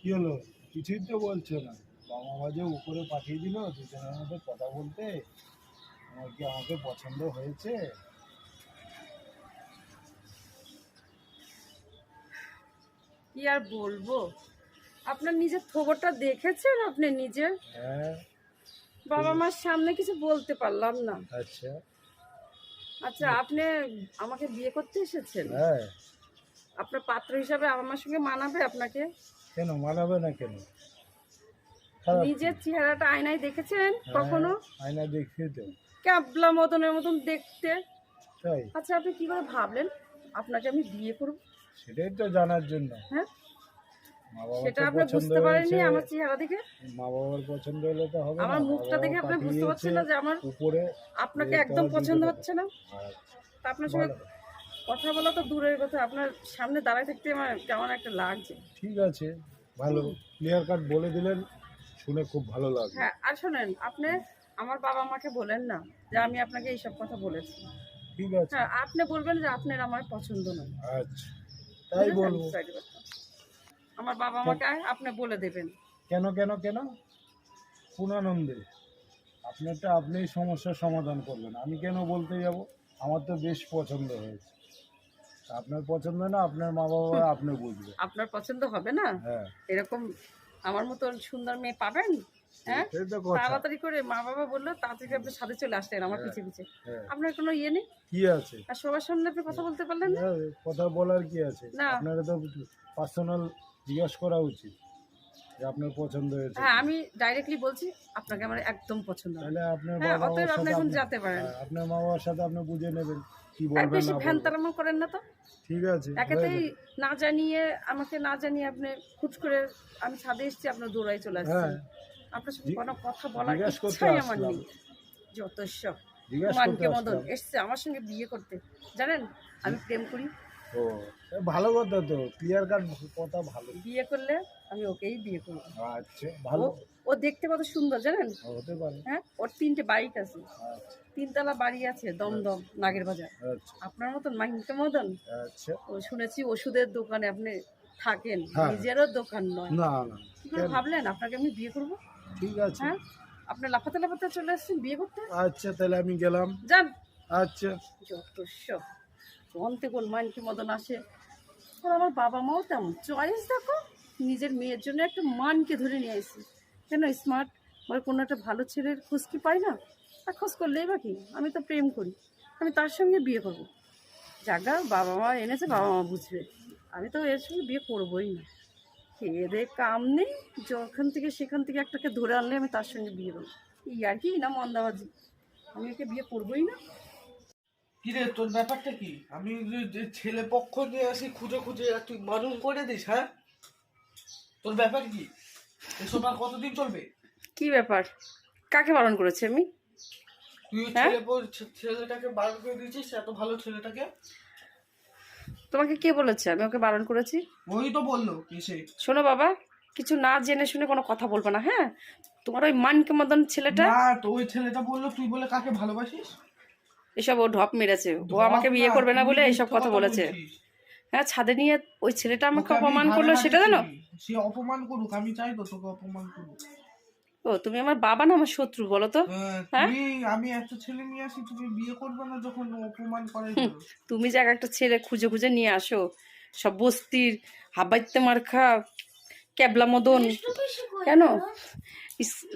কি হলো? কিছুই তো বলছো না। বাবা মা যে উপরে পাঠিয়ে দিল দুজনের মধ্যে কথা বলতে আমার কি আমাকে পছন্দ হয়েছে? কি আর বলব? আপনার নিজের খবরটা দেখেছেন আপনি নিজে? হ্যাঁ। বাবা মার সামনে কিছু বলতে পারলাম না। আচ্ছা। আচ্ছা আপনি আমাকে বিয়ে করতে এসেছেন? হ্যাঁ। আপনার পাত্র হিসাবে আমার সঙ্গে মানাবে আপনাকে? কেন? মানাবে না কেন? নিজের চেহারাটা আয়নায় দেখেছেন হ্যাঁ, কখনো? আয়না দেখছি তো ক্যাবলা মতনের মতন দেখতে। তাই? আচ্ছা আপনি কি করে ভাবলেন আপনাকে আমি বিয়ে করব? সেটাই তো জানার জন্য। হ্যাঁ? সেটা আপনি বুঝতে পারেননি আমার চেহারা দেখে। মা বাবার পছন্দ হলে তো হবে আমার মুখটা দেখে আপনি বুঝতে পারছেন না যে আমার উপরে। আপনাকে একদম পছন্দ হচ্ছে না। আচ্ছা, তা আপনার সঙ্গে কথা বলা তো দূরের কথা। আপনার সামনে দাঁড়ায় থাকতে আমার কেমন একটা লাগছে। ঠিক আছে। ভালো ক্লিয়ার কাট বলে দিলেন শুনে খুব ভালো লাগল। হ্যাঁ আর শোনেন আপনি আমার বাবা মাকে বলেন না যে আমি আপনাকে এইসব কথা বলেছি। ঠিক আছে। হ্যাঁ আপনি বলবেন যে আপনার আমার পছন্দ নয় আচ্ছা তাই বলব। আমার বাবা মাকে আপনি বলে দেবেন। কেন কেন কেন? পূর্ণানন্দে আপনারটা আপনিই সমস্যার সমাধান করবেন আমি কেন বলতে যাব? আমার তো বেশ পছন্দ হয়েছে। আপনার পছন্দ না আপনার মা বাবা আপনি বুঝবে আপনার পছন্দ হবে না? হ্যাঁ। এরকম আমার মতো সুন্দর মেয়ে পাবেন? হ্যাঁ? তাড়াতাড়ি করে মা বাবা বলল তাড়াতাড়ি আপনি সাথে চলে আসলেন আমার হ্যাঁ। হ্যাঁ। আপনার কোনো ইয়ে নেই? কি আছে? আর সবার সামনে আপনি কথা বলতে পারলেন না? কথা বলার কি আছে। আপনারা তো পার্সোনাল জিজ্ঞাসা করা উচিত আপনার পছন্দ হয়েছে হ্যাঁ আমি ডাইরেক্টলি বলছি আপনাকে আমার একদম পছন্দ তাহলে আপনার বাবা আপনি এখন যেতে পারেন। আপনার মা বাবার সাথে আপনি বুঝে নেবেন। কি বলবেন বেশি না ফ্যান তারামো করেন না তো। ঠিক আছে একেতেই না জানিয়ে আমাকে না জানিয়ে আপনি খুট করে আমি ছাদে এসেছি আপনার দৌড়াই চলে আসছি। হ্যাঁ। আপনার সাথে কোনো কথা বলার ইচ্ছাই আমার নেই। যত সব মানকে মদন। এসছে আমার সঙ্গে বিয়ে করতে। জানেন আমি প্রেম করি। ও ভালো কথা তো ক্লিয়ার কাট কথা ভালো। বিয়ে করলে আমি ওকেই বিয়ে করব। আচ্ছা ভালো। ও- দেখতে কত সুন্দর জানেন? হতে পারে। হ্যাঁ ওর তিনটে বাইক আছে। আচ্ছা। তিনতলা বাড়ি আছে দমদম নাগের বাজার। আচ্ছা। আপনার মতন মাইনকে মদন আচ্ছা। ও শুনেছি ওষুধের দোকানে আপনি থাকেন হ্যাঁ। নিজেরও দোকান নয়। না না কি করে ভাবলেন আপনাকে আমি বিয়ে করব? ঠিক আছে। হ্যাঁ? আপনি লাফাতে লাফাতে চলে আসছেন বিয়ে করতে? আচ্ছা তাহলে আমি গেলাম। যান। আচ্ছা। যত কোন মানকি মদন আসে। আর আমার বাবা মাও তেমন। চয়েস দেখো, নিজের মেয়ের জন্য একটা মানকে ধরে নিয়ে আসি কেন স্মার্ট মানে কোনো একটা ভালো ছেলের খোঁজ কি পাই না? আর খোঁজ করলেই বা কি? আমি তো প্রেম করি। আমি তার সঙ্গে বিয়ে করব। জাগা, বাবা মা এনেছে, বাবা মা বুঝবে। আমি তো এর সঙ্গে বিয়ে করবোই না। খেয়ে কাম নেই। যখন থেকে সেখান থেকে একটাকে ধরে আনলে আমি তার সঙ্গে বিয়ে করব। এই আর কি, না মন্দাবাজি আমি একে বিয়ে করবোই না। কিরে তোর ব্যাপারটা কি? আমি ছেলে পক্ষ নিয়ে আসি খুঁজে খুঁজে আর তুই মানুষ করে দিস হ্যাঁ? তোর ব্যাপার কি? এসব আর কতদিন চলবে? কি ব্যাপার? কাকে বারণ করেছি আমি? তুই হ্যাঁ? ছেলে ছেলেটাকে বারণ করে দিয়েছিস এত ভালো ছেলেটাকে? তোমাকে কে বলেছে? আমি ওকে বারণ করেছি? ওই তো বলল এসে শোনো বাবা কিছু না জেনে শুনে কোনো কথা বলব না হ্যাঁ? তোমার ওই মানকে মদন ছেলেটা না তো ওই ছেলেটা বলল তুই বলে কাকে ভালোবাসিস? এসব ও ঢপ মেরেছে। ও আমাকে বিয়ে করবে না বলে এইসব কথা বলেছে। হ্যাঁ ছাদে নিয়ে ওই ছেলেটা আমাকে অপমান করল সেটা জানো? সে অপমান করুক আমি চাই তো তোকে অপমান করুক। ও তুমি আমার বাবা না আমার শত্রু বলো তো। হ্যাঁ, হ্যাঁ? তুমি আমি এত ছেলে নিয়ে আসি তুমি বিয়ে করবে না যখন অপমান করে। তুমি যে একটা ছেলে খুঁজে খুঁজে নিয়ে আসো। সব বস্তির হাবাইতে মার্খা ক্যাবলা মদন। কেন?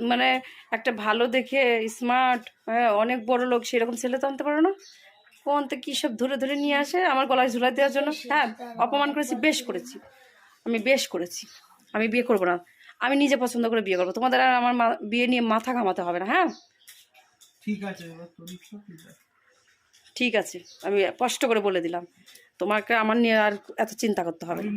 মানে একটা ভালো দেখে স্মার্ট হ্যাঁ অনেক বড় লোক সেরকম ছেলে তো আনতে পারো না। কোন তো কী সব ধরে ধরে নিয়ে আসে আমার গলায় ঝুলাই দেওয়ার জন্য। হ্যাঁ অপমান করেছি বেশ করেছি। আমি বেশ করেছি। আমি বিয়ে করব না। আমি নিজে পছন্দ করে বিয়ে করব। তোমাদের আর আমার মা- বিয়ে নিয়ে মাথা ঘামাতে হবে না হ্যাঁ? ঠিক আছে। ঠিক আছে। আমি স্পষ্ট করে বলে দিলাম। তোমাকে আমার নিয়ে আর এত চিন্তা করতে হবে না।